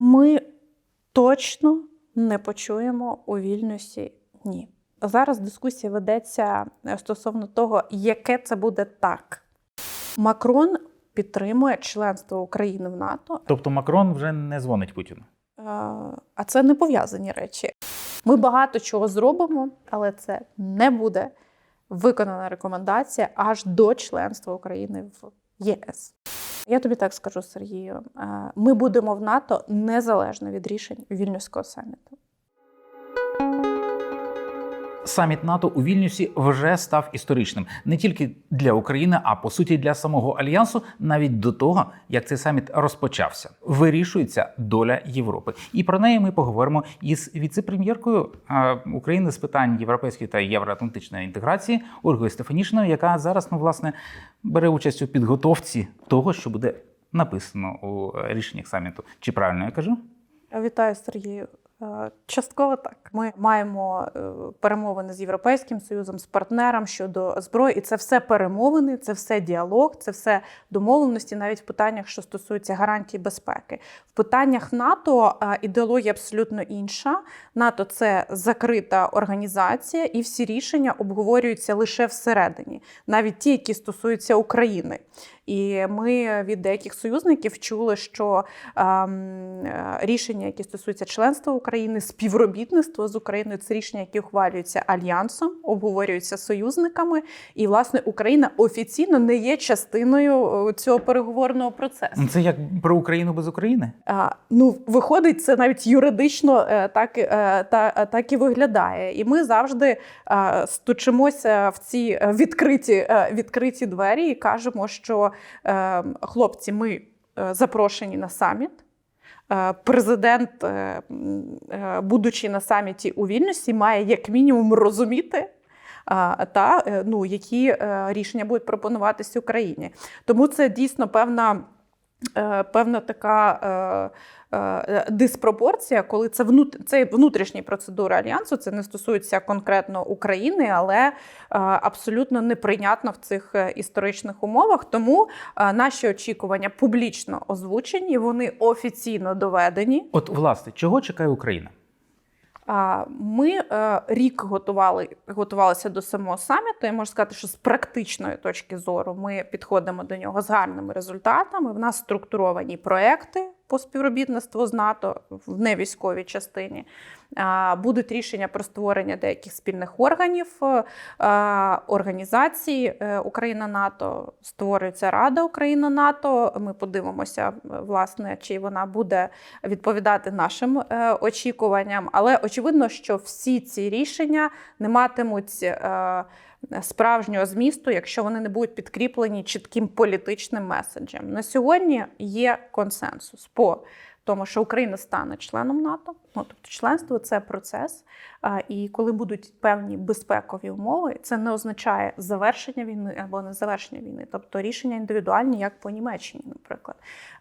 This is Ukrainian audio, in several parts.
Ми точно не почуємо у Вільнюсі ні. Зараз дискусія ведеться е, стосовно того, яке це буде так. Макрон підтримує членство України в НАТО, Тобто Макрон вже не дзвонить Путіну. е, а це не пов'язані речі. Ми багато чого зробимо, але це не буде виконана рекомендація аж до членства України в ЄС. Я тобі так скажу, Сергію. е, Ми будемо в НАТО незалежно від рішень Вільнюського саміту. Саміт НАТО у Вільнюсі вже став історичним не тільки для України, а по суті для самого альянсу, навіть до того, як цей саміт розпочався. Вирішується доля Європи, і про неї ми поговоримо із віце-прем'єркою е, України з питань європейської та євроатлантичної інтеграції Ольгою Стефанішиною, яка зараз ну власне бере участь у підготовці того, що буде написано у рішеннях саміту. Чи правильно я кажу? Вітаю, Сергію. Е, Частково так. Ми маємо е, перемовини з Європейським Союзом, з партнером щодо зброї, і це все перемовини, це все діалог, це все домовленості, навіть в питаннях, що стосуються гарантій безпеки. В питаннях НАТО е, ідеологія абсолютно інша. НАТО це закрита організація, і всі рішення обговорюються лише всередині, навіть ті, які стосуються України. І ми від деяких союзників чули, що ем, е, рішення, які стосуються членства України, співробітництво з Україною, це рішення, які ухвалюються альянсом, обговорюються союзниками. І власне Україна офіційно не є частиною е, цього переговорного процесу. Це як про Україну без України? А, ну, виходить, це навіть юридично е, так, е, та, е, так і виглядає. І ми завжди е, стучимося в ці відкриті, е, відкриті двері і кажемо, що хлопці, ми е, запрошені на саміт. Е, Президент, е, е, будучи на саміті у Вільнюсі, має як мінімум розуміти. Та е, ну, які е, рішення будуть пропонуватися Україні. Тому це дійсно певна е, певна така е, е, диспропорція, коли це внут... це внутрішні процедури альянсу, це не стосується конкретно України, але е, абсолютно неприйнятно в цих е, історичних умовах. Тому е, наші очікування публічно озвучені, вони офіційно доведені. От, власне, чого чекає Україна? Ми е, рік готували, готувалися до самого саміту. Я можу сказати, що з практичної точки зору ми підходимо до нього з гарними результатами. В нас структуровані проекти по співробітництву з НАТО в невійськовій частині. Будуть рішення про створення деяких спільних органів е, організацій е, Україна-НАТО. Створюється Рада Україна-НАТО. Ми подивимося, власне, чи вона буде відповідати нашим е, очікуванням. Але очевидно, що всі ці рішення не матимуть справжнього змісту, якщо вони не будуть підкріплені чітким політичним меседжем. На сьогодні є консенсус по тому, що Україна стане членом НАТО. Ну тобто, членство це процес. І коли будуть певні безпекові умови, це не означає завершення війни або не завершення війни, тобто рішення індивідуальні, як по Німеччині, наприклад.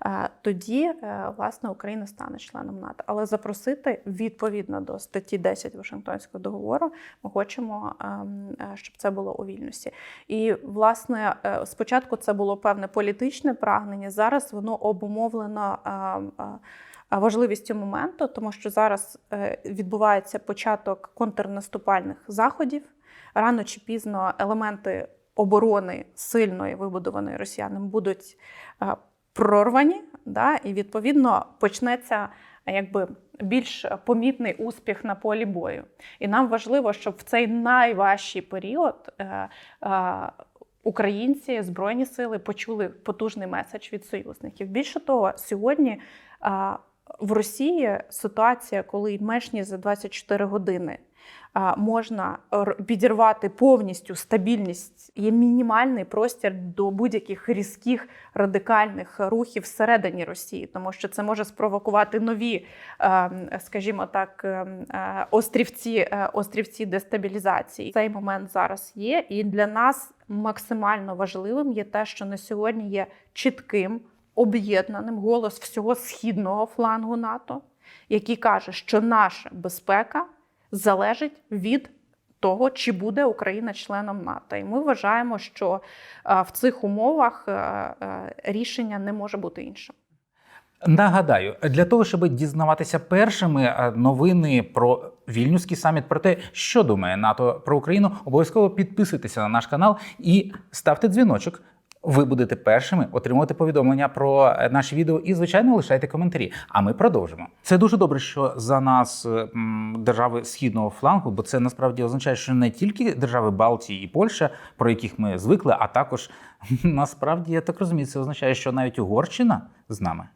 А, Тоді е, власне Україна стане членом НАТО. Але запросити відповідно до статті 10 Вашингтонського договору, ми хочемо, ем, е, щоб це було у вільності. І власне е, спочатку це було певне політичне прагнення. Зараз воно обумовлено. ем, е, важливістю моменту, тому що зараз е, відбувається початок контрнаступальних заходів. Рано чи пізно елементи оборони сильної, вибудованої росіянами, будуть е, прорвані, да, і відповідно почнеться якби більш помітний успіх на полі бою. І нам важливо, щоб в цей найважчий період. е, е, Українці збройні сили почули потужний меседж від союзників. Більше того, сьогодні а, в Росії ситуація, коли менш ніж за 24 години можна підірвати повністю стабільність, є мінімальний простір до будь-яких різких радикальних рухів всередині Росії, тому що це може спровокувати нові, е, скажімо так, е, е, острівці, е, острівці дестабілізації. Цей момент зараз є, і для нас максимально важливим є те, що на сьогодні є чітким об'єднаним голос всього східного флангу НАТО, який каже, що наша безпека залежить від того, чи буде Україна членом НАТО. І ми вважаємо, що е, в цих умовах е, е, рішення не може бути іншим. Нагадаю, для того, щоб дізнаватися першими новини про вільнюський саміт, про те, що думає НАТО про Україну, обов'язково підписуйтеся на наш канал і ставте дзвіночок. Ви будете першими отримувати повідомлення про е, наші відео і, звичайно, лишайте коментарі. А ми продовжимо. Це дуже добре, що за нас е, держави східного флангу, бо це насправді означає, що не тільки держави Балтії і Польща, про яких ми звикли, а також насправді я так розумію, це означає, що навіть Угорщина з нами.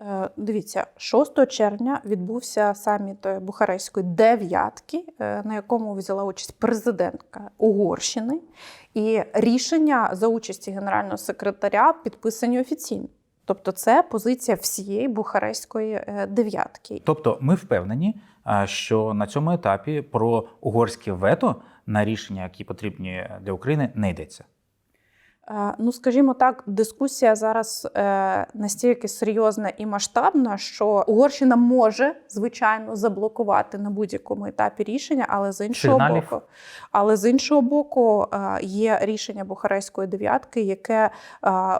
Е, Дивіться, 6 червня відбувся саміт Бухарестської дев'ятки, на якому взяла участь президентка Угорщини, і рішення за участі генерального секретаря підписані офіційно. Тобто, це позиція всієї Бухарестської е, дев'ятки. Тобто, ми впевнені, що на цьому етапі про угорське вето на рішення, які потрібні для України, не йдеться. Е, Ну, скажімо так, дискусія зараз е, настільки серйозна і масштабна, що Угорщина може звичайно заблокувати на будь-якому етапі рішення, але з іншого Сигналів? боку, але з іншого боку, е, є рішення Бухарестської дев'ятки, яке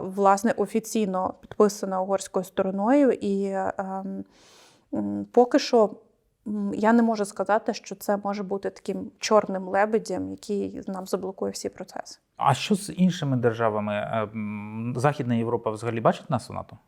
власне офіційно підписане угорською стороною, і ем, поки що. Я не можу сказати, що це може бути таким чорним лебедем, який нам заблокує всі процеси. А що з іншими державами? Е, Західна Європа взагалі бачить нас у НАТО?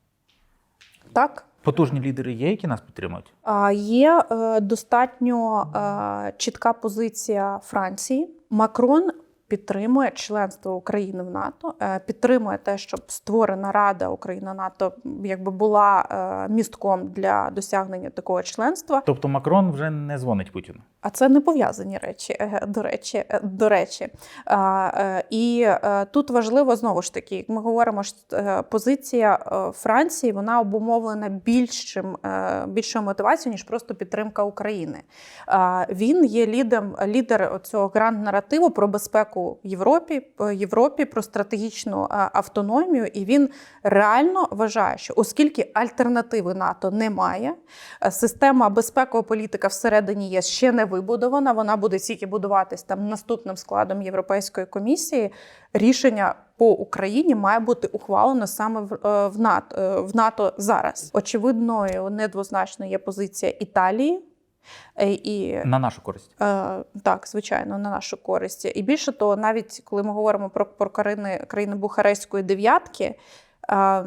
Так, Потужні лідери є, які нас підтримують. А, Є е, достатньо е, чітка позиція Франції. Макрон підтримує членство України в НАТО, е, підтримує те, щоб створена Рада Україна НАТО якби була е, містком для досягнення такого членства. Тобто Макрон вже не дзвонить Путіну. А це не пов'язані речі, е, до речі. До речі. І тут важливо знову ж таки, як ми говоримо, позиція Франції вона обумовлена більшим, більшою мотивацією, ніж просто підтримка України. Він є лідером лідер цього гранд-наративу про безпеку в Європі, Європі, про стратегічну е, автономію. І він реально вважає, що оскільки альтернативи НАТО немає, е, система безпекова політика всередині ЄС ще не вибудована. Вона буде тільки будуватись там наступним складом Європейської комісії. Рішення по Україні має бути ухвалено саме в, е, НАТО е, в НАТО зараз. Очевидною, недвозначно є позиція Італії. Е, І На нашу користь. Е, так, звичайно, на нашу користь. І більше того, навіть коли ми говоримо про, про країни, країни Бухарестської дев'ятки, е,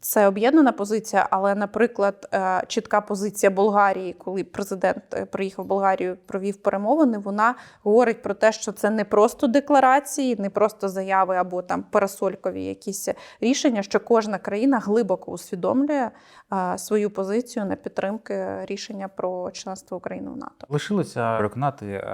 це об'єднана позиція, але, наприклад, е, чітка позиція Болгарії, коли президент е, приїхав в Болгарію, провів перемовини, вона говорить про те, що це не просто декларації, не просто заяви або там парасолькові якісь рішення, що кожна країна глибоко усвідомлює е, свою позицію на підтримки рішення про членство України в НАТО. Лишилося переконати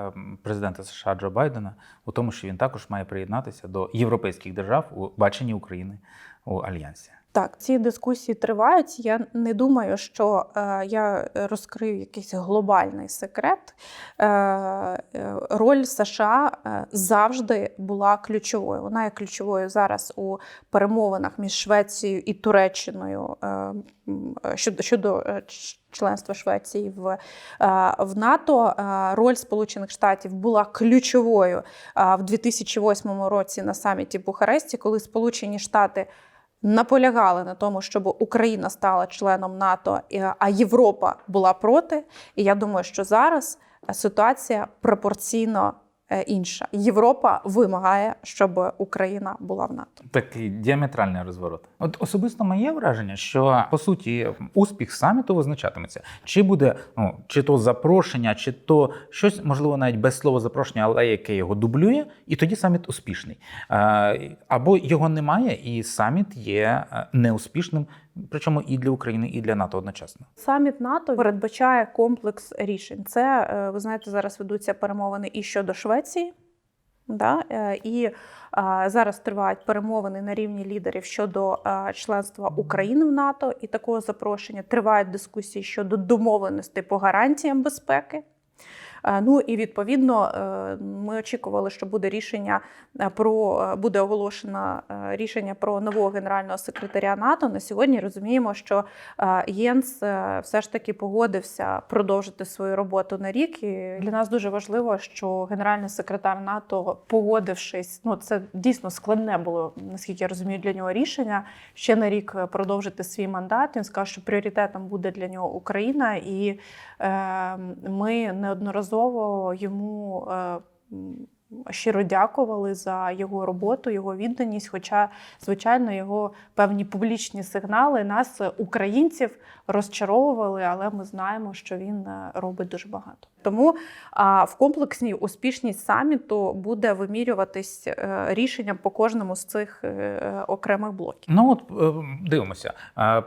президента США Джо Байдена у тому, що він також має приєднатися до європейських держав у баченні України у альянсі. Так, ці дискусії тривають. Я не думаю, що е, я розкрию якийсь глобальний секрет. Е, е, роль США е, завжди була ключовою. Вона є ключовою зараз у перемовинах між Швецією і Туреччиною е, щодо, щодо е, членства Швеції в, в НАТО. Роль Сполучених Штатів була ключовою в 2008 році на саміті в Бухаресті, коли Сполучені Штати наполягали на тому, щоб Україна стала членом НАТО, а Європа була проти. І я думаю, що зараз ситуація пропорційно інша. Європа вимагає, щоб Україна була в НАТО. Такий діаметральний розворот. От особисто моє враження, що по суті успіх саміту визначатиметься, чи буде ну чи то запрошення, чи то щось можливо навіть без слова запрошення, але яке його дублює, і тоді саміт успішний. Е, Або його немає, і саміт є е, неуспішним, причому і для України, і для НАТО одночасно. Саміт НАТО передбачає комплекс рішень. Це е, ви знаєте, зараз ведуться перемовини і щодо Швеції. Да? е, І е, зараз тривають перемовини на рівні лідерів щодо е, членства України в НАТО і такого запрошення. Тривають дискусії щодо домовленостей по гарантіям безпеки. Е, Ну і відповідно е, ми очікували, що буде рішення е, про буде оголошено рішення про нового генерального секретаря НАТО. На сьогодні розуміємо, що Єнс все ж таки погодився продовжити свою роботу на рік. І для нас дуже важливо, що генеральний секретар НАТО, погодившись, ну це дійсно складне було, наскільки я розумію, для нього рішення ще на рік продовжити свій мандат. Він сказав, що пріоритетом буде для нього Україна, і е, ми неодноразово йому. Е, Щиро дякували за його роботу, його відданість. Хоча, звичайно, його певні публічні сигнали нас, е, українців, розчаровували, але ми знаємо, що він е, робить дуже багато. Тому а, в комплексній успішність саміту буде вимірюватись е, рішенням по кожному з цих е, окремих блоків. Ну от е, дивимося. Е,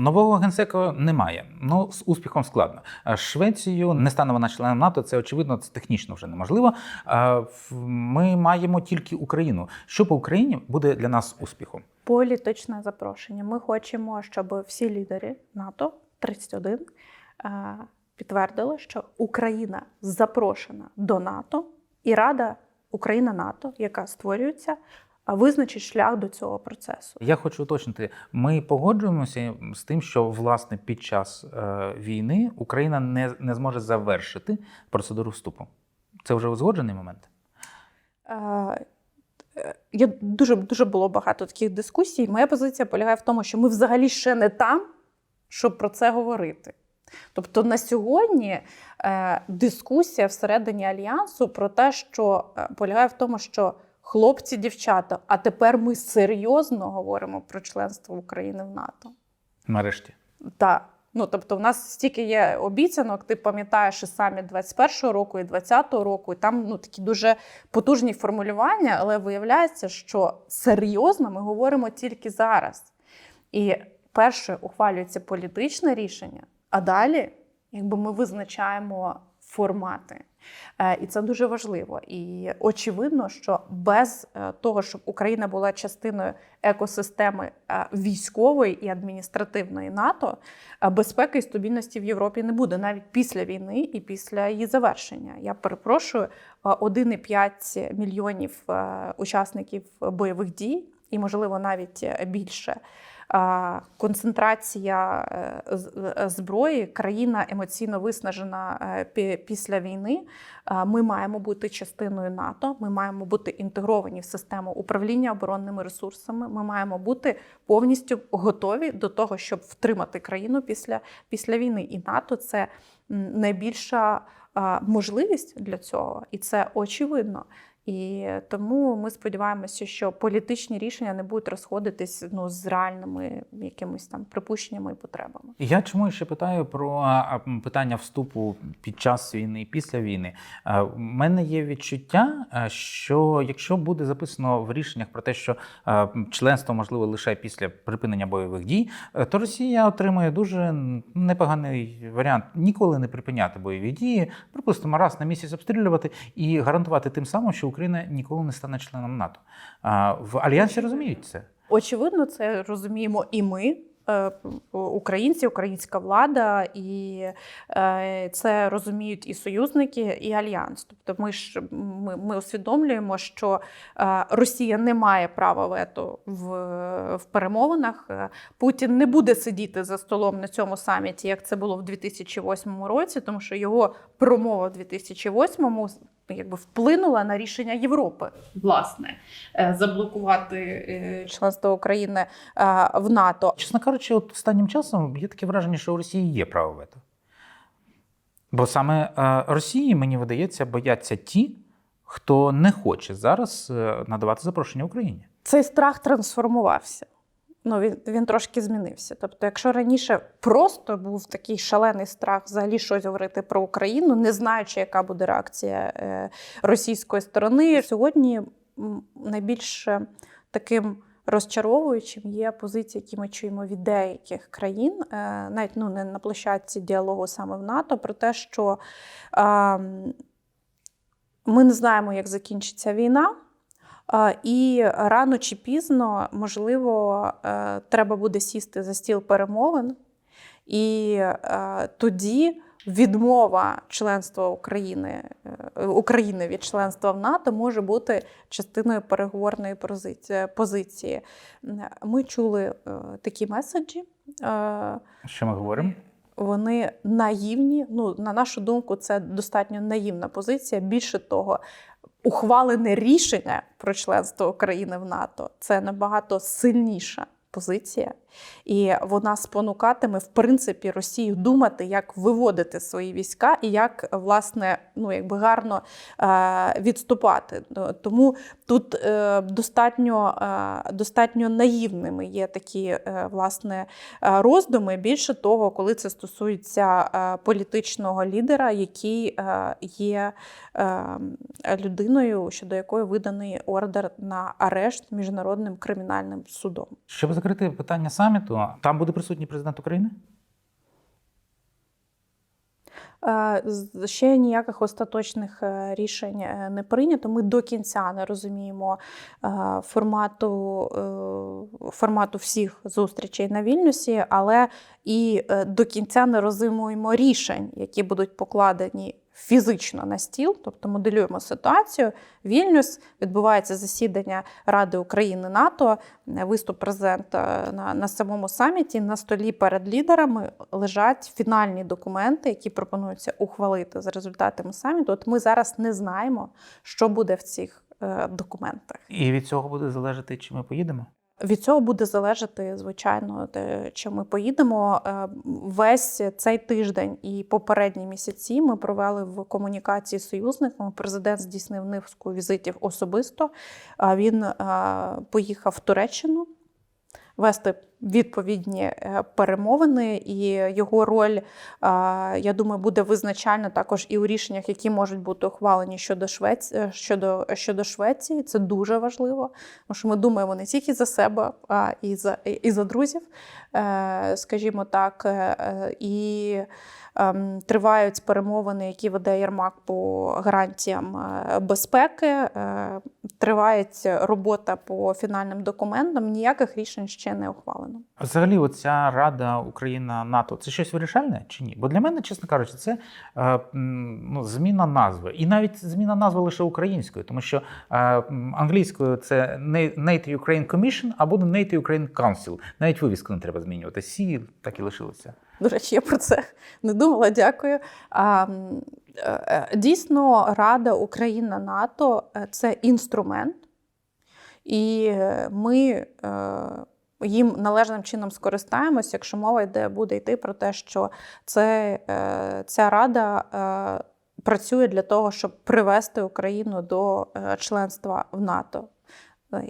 Нового генсека немає. Ну з успіхом складно. Швецію не стане вона членом НАТО. Це очевидно, це технічно вже неможливо. Е, Ми маємо тільки Україну. Що по Україні буде для нас успіхом? Політичне запрошення. Ми хочемо, щоб всі лідери НАТО 31 е, підтвердили, що Україна запрошена до НАТО, і Рада Україна НАТО, яка створюється, а визначить шлях до цього процесу. Я хочу уточнити, ми погоджуємося з тим, що власне під час е, війни Україна не, не зможе завершити процедуру вступу. Це вже узгоджений момент. Е, Я дуже дуже було багато таких дискусій. Моя позиція полягає в тому, що ми взагалі ще не там, щоб про це говорити. Тобто на сьогодні е, дискусія всередині альянсу про те, що е, полягає в тому, що хлопці, дівчата, а тепер ми серйозно говоримо про членство України в НАТО. Нарешті. Так. Ну, тобто, в нас стільки є обіцянок, ти пам'ятаєш і самі 21-го року, і 20-го року, і там ну, такі дуже потужні формулювання, але виявляється, що серйозно ми говоримо тільки зараз. І перше ухвалюється політичне рішення, а далі якби ми визначаємо формати. Е, І це дуже важливо. І очевидно, що без е, того, щоб Україна була частиною екосистеми е, військової і адміністративної НАТО, безпеки і стабільності в Європі не буде навіть після війни і після її завершення. Я перепрошую, е, 1,5 мільйонів учасників бойових дій, і можливо навіть більше. Концентрація е, е, зброї, країна емоційно виснажена е, після війни. Ми маємо бути частиною НАТО. Ми маємо бути інтегровані в систему управління оборонними ресурсами. Ми маємо бути повністю готові до того, щоб втримати країну після, після війни. І НАТО це найбільша можливість для цього, і це очевидно. І тому ми сподіваємося, що політичні рішення не будуть розходитись ну, з реальними якимись там припущеннями і потребами. Я чому ще питаю про питання вступу під час війни і після війни. Е, У мене є відчуття, е, що якщо буде записано в рішеннях про те, що е, членство можливо лише після припинення бойових дій, е, то Росія отримує дуже непоганий варіант ніколи не припиняти бойові дії, припустимо, раз на місяць обстрілювати і гарантувати тим самим, що Україна ніколи не стане членом НАТО. В альянсі розуміють це. Очевидно, це розуміємо і ми. е, Українці, українська влада, і е, це розуміють і союзники, і альянс. Тобто, ми ж ми, ми усвідомлюємо, що е, Росія не має права вето в, в перемовинах. Путін не буде сидіти за столом на цьому саміті, як це було в 2008 році, тому що його промова в 2008 якби вплинула на рішення Європи. Власне, е, заблокувати е, членство України е, в НАТО. Чесно кажучи, от останнім часом є таке враження, що у Росії є право вето. Бо саме Росії, мені видається, бояться ті, хто не хоче зараз надавати запрошення Україні. Цей страх трансформувався. Ну, він, він трошки змінився. Тобто, якщо раніше просто був такий шалений страх взагалі щось говорити про Україну, не знаючи, яка буде реакція е, російської сторони, сьогодні м, найбільш е, таким розчаровуючим є позиції, які ми чуємо від деяких країн, е, навіть ну, не на площадці діалогу саме в НАТО, про те, що е, ми не знаємо, як закінчиться війна. І рано чи пізно, можливо, е, треба буде сісти за стіл перемовин, і е, тоді відмова членства України е, України від членства в НАТО може бути частиною переговорної позиції-. Ми чули такі меседжі. Що ми говоримо? вони наївні. Ну, на нашу думку, це достатньо наївна позиція. Більше того, ухвалене рішення про членство України в НАТО. Це набагато сильніша позиція, і вона спонукатиме в принципі Росію думати, як виводити свої війська і як власне ну якби гарно е, відступати. Ну, Тому тут е, достатньо, е, достатньо наївними є такі е, власне е, роздуми. Більше того, коли це стосується е, політичного лідера, який е, є е, людиною, щодо якої виданий ордер на арешт міжнародним кримінальним судом. Щоб закрити питання саміту, там буде присутній президент України? Е, Ще ніяких остаточних е, рішень е, не прийнято. Ми до кінця не розуміємо формату, формату всіх зустрічей на Вільнюсі, але і до кінця не розуміємо рішень, які будуть покладені фізично на стіл, тобто моделюємо ситуацію. Вільнюс відбувається засідання Ради України НАТО, е, виступ президента на, на самому саміті. На столі перед лідерами лежать фінальні документи, які пропонуються ухвалити за результатами саміту. От ми зараз не знаємо, що буде в цих е, документах. І від цього буде залежати, чи ми поїдемо? Від цього буде залежати, звичайно, чи ми поїдемо. Е, Весь цей тиждень і попередні місяці ми провели в комунікації з союзниками. Президент здійснив низку візитів особисто. Він е, поїхав в Туреччину вести відповідні е, перемовини, і його роль, е, я думаю, буде визначальна також і у рішеннях, які можуть бути ухвалені щодо Швеції, щодо, щодо Швеції. Це дуже важливо, тому що ми думаємо не тільки за себе, а і за, і за друзів, е, скажімо так. Е, е, І ем, тривають перемовини, які веде Єрмак по гарантіям е, безпеки. Е, Триває робота по фінальним документам. Ніяких рішень ще не ухвалено. Взагалі, оця Рада Україна НАТО це щось вирішальне чи ні? Бо для мене, чесно кажучи, це е, ну, зміна назви. І навіть зміна назви лише українською, тому що е, англійською це NATO Ukraine Commission, а буде NATO Ukraine Council. Навіть вивіску не треба змінювати. Сі так і лишилися. До речі, я про це не думала. Дякую. А, е, е, Дійсно, Рада Україна НАТО е, це інструмент, і ми їм належним чином скористаємось, якщо мова йде буде йти про те, що це, е, ця рада е, працює для того, щоб привести Україну до е, членства в НАТО.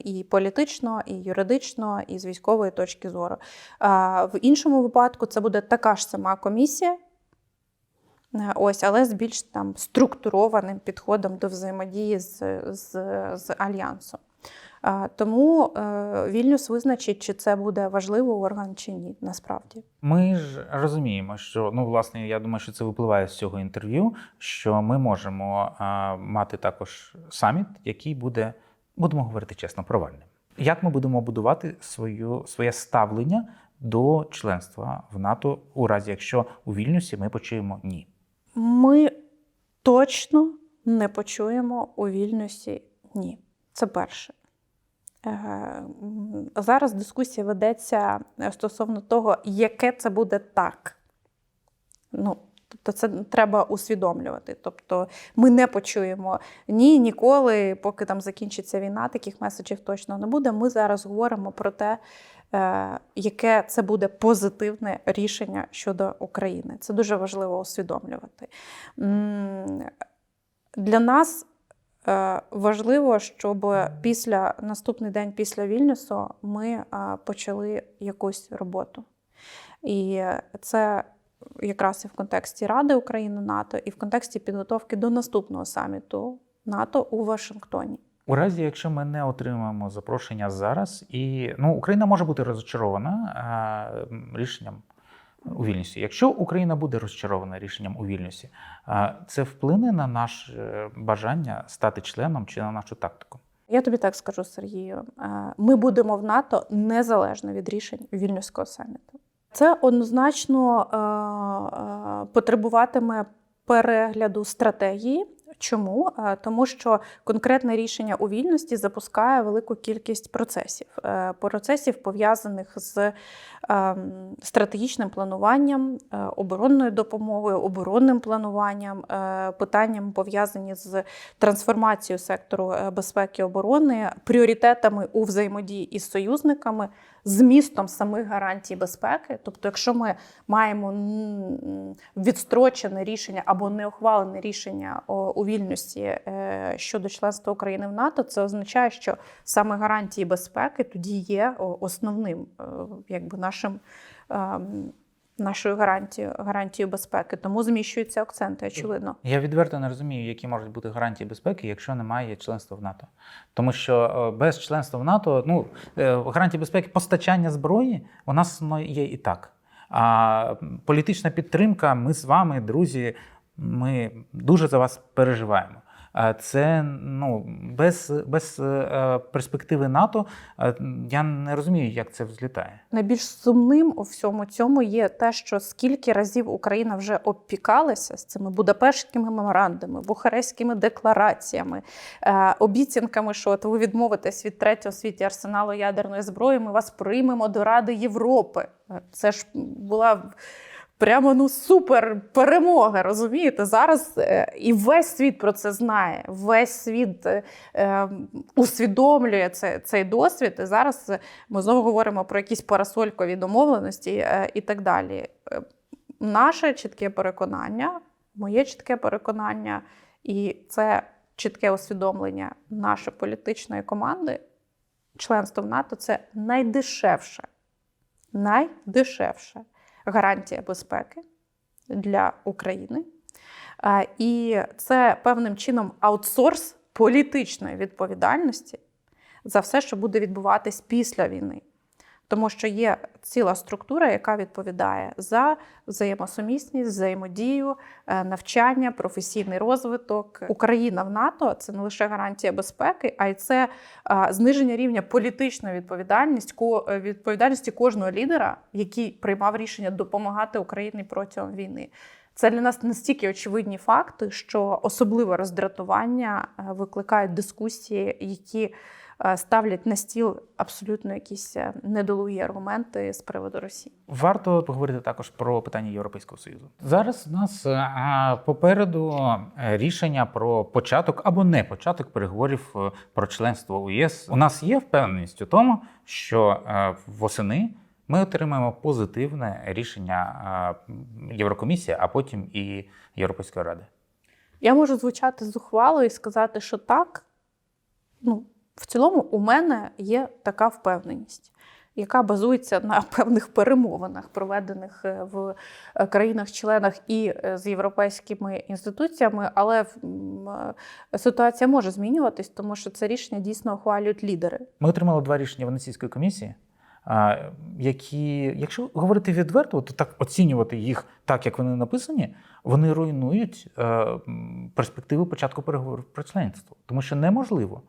І політично, і юридично, і з військової точки зору. В іншому випадку це буде така ж сама комісія, ось, але з більш там структурованим підходом до взаємодії з, з, з альянсом. Тому е, Вільнюс визначить, чи це буде важливий орган чи ні, насправді. Ми ж розуміємо, що ну власне, я думаю, що це випливає з цього інтерв'ю, що ми можемо а, мати також саміт, який буде, будемо говорити чесно, провальним. Як ми будемо будувати свою, своє ставлення до членства в НАТО у разі, якщо у Вільнюсі ми почуємо ні? Ми точно не почуємо у Вільнюсі ні. Це перше. Е, Зараз дискусія ведеться е, стосовно того, яке це буде так. Ну, тобто це треба усвідомлювати. Тобто ми не почуємо ні ніколи, поки там закінчиться війна, таких меседжів точно не буде. Ми зараз говоримо про те, е, яке це буде позитивне рішення щодо України. Це дуже важливо усвідомлювати. Для нас важливо, щоб після наступний день після Вільнюсу ми е, почали якусь роботу. І це якраз і в контексті Ради України НАТО, і в контексті підготовки до наступного саміту НАТО у Вашингтоні. У разі, якщо ми не отримаємо запрошення зараз, і ну Україна може бути розчарована а, рішенням у Вільнюсі. Якщо Україна буде розчарована рішенням у Вільнюсі, це вплине на наше бажання стати членом чи на нашу тактику. Я тобі так скажу, Сергію. е, Ми будемо в НАТО незалежно від рішень Вільнюського саміту. Це однозначно е, е, потребуватиме перегляду стратегії. Чому? Тому що конкретне рішення у вільності запускає велику кількість процесів, Е, процесів пов'язаних з ем, стратегічним плануванням, е, оборонною допомогою, оборонним плануванням, е, питанням пов'язані з трансформацією сектору безпеки і оборони, пріоритетами у взаємодії із союзниками, змістом самих гарантій безпеки. Тобто, якщо ми маємо відстрочене рішення або неухвалене рішення у вільності е, щодо членства України в НАТО, це означає, що саме гарантії безпеки тоді є основним, е, якби нашим. ем, Нашою гарантією, гарантією безпеки, тому зміщуються акценти, очевидно. Я відверто не розумію, які можуть бути гарантії безпеки, якщо немає членства в НАТО. Тому що е, без членства в НАТО, ну гарантії безпеки, постачання зброї у нас є і так. А політична підтримка, ми з вами, друзі, ми дуже за вас переживаємо. Це ну без, без е, перспективи НАТО е, я не розумію, як це взлітає. Найбільш сумним у всьому цьому є те, що скільки разів Україна вже обпікалася з цими будапештськими меморандами, бухарестськими деклараціями, е, обіцянками, що от ви відмовитесь від третього світі арсеналу ядерної зброї, ми вас приймемо до Ради Європи. Це ж була. Прямо ну супер перемога, розумієте? Зараз е, і весь світ про це знає. Весь світ е, е, усвідомлює це, цей досвід. І зараз ми знову говоримо про якісь парасолькові домовленості е, і так далі. Е, Наше чітке переконання, моє чітке переконання, і це чітке усвідомлення нашої політичної команди. Членство в НАТО це найдешевше, найдешевше гарантія безпеки для України. І це певним чином аутсорс політичної відповідальності за все, що буде відбуватись після війни. Тому що є ціла структура, яка відповідає за взаємосумісність, взаємодію, е, навчання, професійний розвиток. Україна в НАТО це не лише гарантія безпеки, а й це зниження рівня політичної відповідальності, е, відповідальності кожного лідера, який приймав рішення допомагати Україні протягом війни. Це для нас настільки очевидні факти, що особливе роздратування е, викликають дискусії, які ставлять на стіл абсолютно якісь е, недолугі аргументи з приводу Росії. Варто поговорити також про питання Європейського союзу. Зараз у нас е, попереду е, рішення про початок або не початок переговорів е, про членство у ЄС. У нас є впевненість у тому, що е, восени ми отримаємо позитивне рішення е, Єврокомісії, а потім і Європейської ради. Я можу звучати зухвало і сказати, що так. Ну, в цілому, у мене є така впевненість, яка базується на певних перемовинах, проведених е, в е, країнах-членах і е, з європейськими інституціями. Але ситуація може змінюватись, тому що це рішення дійсно ухвалюють лідери. Ми отримали два рішення Венеційської комісії, які, якщо говорити відверто, то так оцінювати їх так, як вони написані, вони руйнують перспективи початку переговорів про членство, тому що неможливо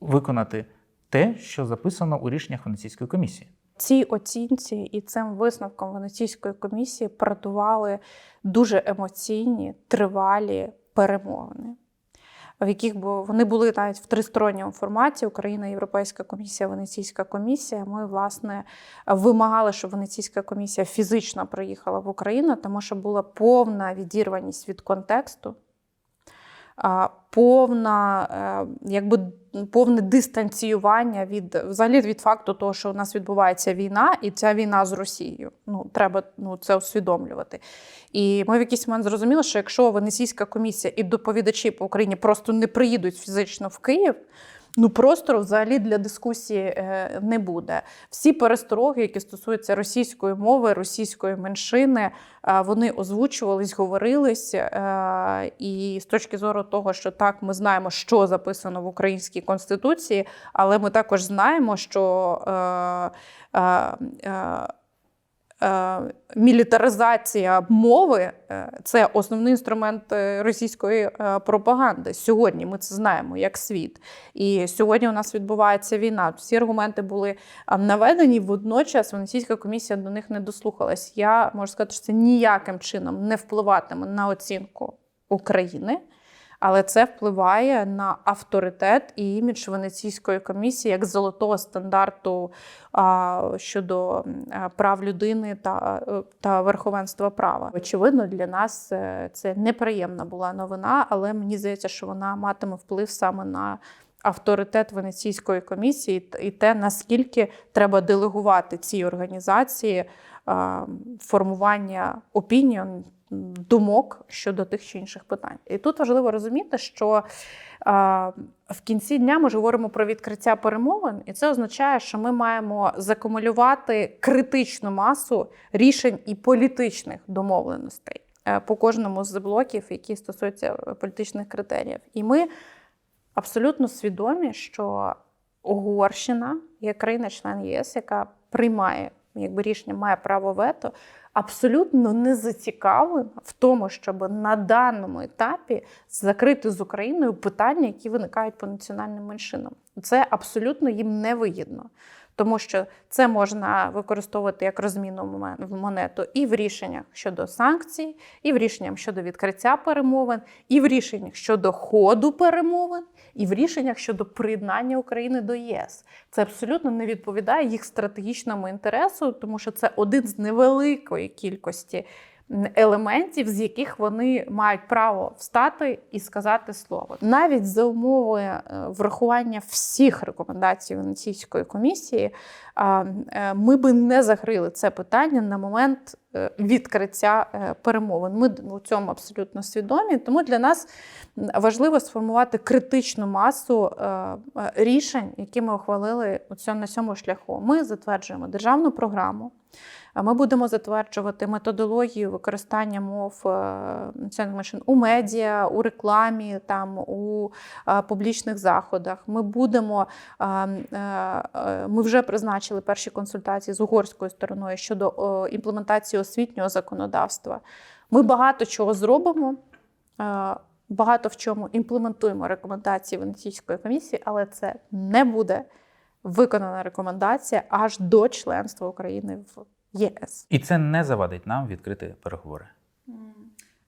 виконати те, що записано у рішеннях Венеційської комісії. Цій оцінці і цим висновком Венеційської комісії передували дуже емоційні, тривалі перемовини, в яких бу- вони були навіть в тристоронньому форматі: Україна, Європейська комісія, Венеційська комісія. Ми, власне, вимагали, щоб Венеційська комісія фізично приїхала в Україну, тому що була повна відірваність від контексту. Повна, е, якби повне дистанціювання від взагалі від факту того, що у нас відбувається війна, і ця війна з Росією. Ну треба ну це усвідомлювати. І ми в якийсь момент зрозуміли, що якщо Венеційська комісія і доповідачі по Україні просто не приїдуть фізично в Київ. Ну, простору взагалі для дискусії е, не буде. Всі перестороги, які стосуються російської мови, російської меншини, е, вони озвучувались, говорились. е, І з точки зору того, що так, ми знаємо, що записано в українській конституції, але ми також знаємо, що мілітаризація мови е, це основний інструмент е, російської е, пропаганди. Сьогодні ми це знаємо як світ. І сьогодні у нас відбувається війна. Всі аргументи були наведені. Водночас Венеційська комісія до них не дослухалась. Я можу сказати, що це ніяким чином не впливатиме на оцінку України. Але це впливає на авторитет і імідж Венеційської комісії як золотого стандарту а, щодо прав людини та, е, та верховенства права. Очевидно, для нас е, це неприємна була новина, але мені здається, що вона матиме вплив саме на. Авторитет Венеційської комісії і те, наскільки треба делегувати цій організації формування опініон, думок щодо тих чи інших питань. І тут важливо розуміти, що в кінці дня ми ж говоримо про відкриття перемовин, і це означає, що ми маємо закумулювати критичну масу рішень і політичних домовленостей е, по кожному з блоків, які стосуються політичних критеріїв. І ми абсолютно свідомі, що Угорщина є країна-член ЄС, яка приймає якби рішення, має право вето, абсолютно не зацікавлена в тому, щоб на даному етапі закрити з Україною питання, які виникають по національним меншинам. Це абсолютно їм не вигідно. Тому що це можна використовувати як розмінну момен- монету і в рішеннях щодо санкцій, і в рішеннях щодо відкриття перемовин, і в рішеннях щодо ходу перемовин, і в рішеннях щодо приєднання України до ЄС. Це абсолютно не відповідає їх стратегічному інтересу, тому що це один з невеликої кількості елементів, з яких вони мають право встати і сказати слово. Навіть за умови е, врахування всіх рекомендацій Венеційської комісії, е, ми би не закрили це питання на момент е, відкриття перемовин. Ми у цьому абсолютно свідомі. Тому для нас важливо сформувати критичну масу рішень, які ми ухвалили на цьому шляху. Ми затверджуємо державну програму. Ми будемо затверджувати методологію використання мов е, національних меншин у медіа, у рекламі, там у е, публічних заходах. Ми будемо е, ми вже призначили перші консультації з угорською стороною щодо імплементації освітнього законодавства. Ми багато чого зробимо. Багато в чому імплементуємо рекомендації Венеційської комісії, але це не буде виконана рекомендація аж до членства України в ЄС. І це не завадить нам відкрити переговори.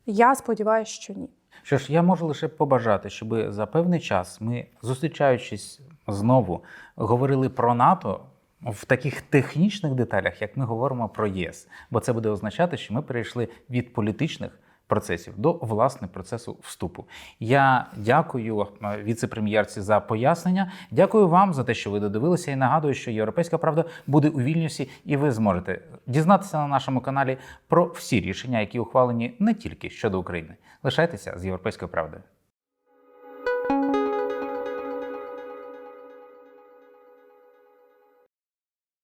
Я сподіваюся, що ні. Що ж, я можу лише побажати, щоб за певний час ми, зустрічаючись знову, говорили про НАТО в таких технічних деталях, як ми говоримо про ЄС. Бо це буде означати, що ми перейшли від політичних процесів до власне процесу вступу. Я дякую е, віце-прем'єрці за пояснення. Дякую вам за те, що ви додивилися. І нагадую, що європейська правда буде у Вільнюсі, і ви зможете дізнатися на нашому каналі про всі рішення, які ухвалені не тільки щодо України. Лишайтеся з європейською правдою.